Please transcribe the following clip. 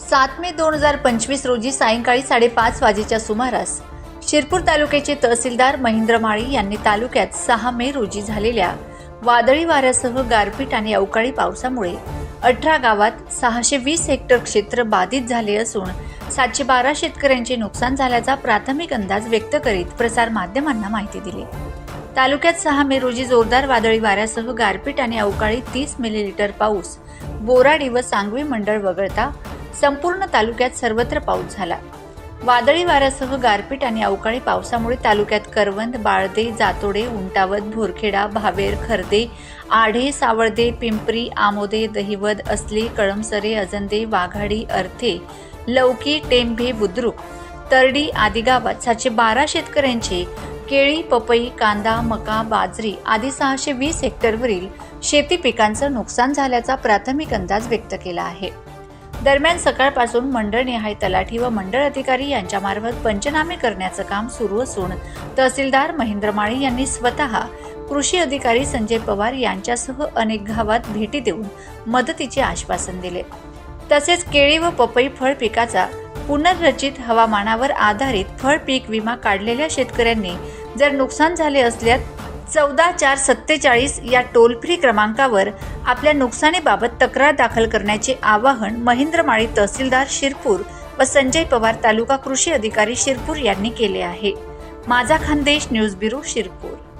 सात मे दोन हजार पंचवीस रोजी सायंकाळी साडेपाच वाजेच्या सुमारास शिरपूर तालुक्याचे तहसीलदार महेंद्र माळी यांनी तालुक्यात सहा मे रोजी झालेल्या वादळी वाऱ्यासह गारपीट आणि अवकाळी पावसामुळे अठरा गावात सहाशे वीस हेक्टर क्षेत्र बाधित झाले असून सातशे बारा शेतकऱ्यांचे नुकसान झाल्याचा प्राथमिक अंदाज व्यक्त करीत प्रसार माध्यमांना माहिती दिली. तालुक्यात सहा मे रोजी जोरदार वादळी वाऱ्यासह गारपीट आणि अवकाळी तीस मिलीलीटर पाऊस बोराडी व सांगवी मंडळ वगळता संपूर्ण तालुक्यात सर्वत्र पाऊस झाला. वादळी वाऱ्यासह गारपीट आणि अवकाळी पावसामुळे तालुक्यात करवंद बाळदे जातोडे उंटावत भोरखेडा भावेर खर्दे आढे सावळदे पिंपरी आमोदे दहिवद असले कळमसरे अजंदे वाघाडी अर्थे लौकी टेंभे बुद्रुक तरडी आदी गावात सातशे बारा शेतकऱ्यांचे केळी पपई कांदा मका बाजरी आदी सहाशे वीस हेक्टरवरील शेती पिकांचं नुकसान झाल्याचा प्राथमिक अंदाज व्यक्त केला आहे. दरम्यान सकाळपासून मंडळनिहाय तलाठी व मंडळ अधिकारी यांच्यामार्फत पंचनामे करण्याचं काम सुरू असून तहसीलदार महेंद्र माळी यांनी स्वतः कृषी अधिकारी संजय पवार यांच्यासह अनेक गावात भेटी देऊन मदतीचे आश्वासन दिले. तसेच केळी व पपई फळ पिकाचा पुनर्रचित हवामानावर आधारित फळ पीक विमा काढलेल्या शेतकऱ्यांनी जर नुकसान झाले असल्यास चौदा चार सत्तेचाळीस या टोल फ्री क्रमांकावर आपल्या नुकसानीबाबत तक्रार दाखल करण्याचे आवाहन महेंद्र माळी तहसीलदार शिरपूर व संजय पवार तालुका कृषी अधिकारी शिरपूर यांनी केले आहे. माझा खानदेश न्यूज ब्युरो शिरपूर.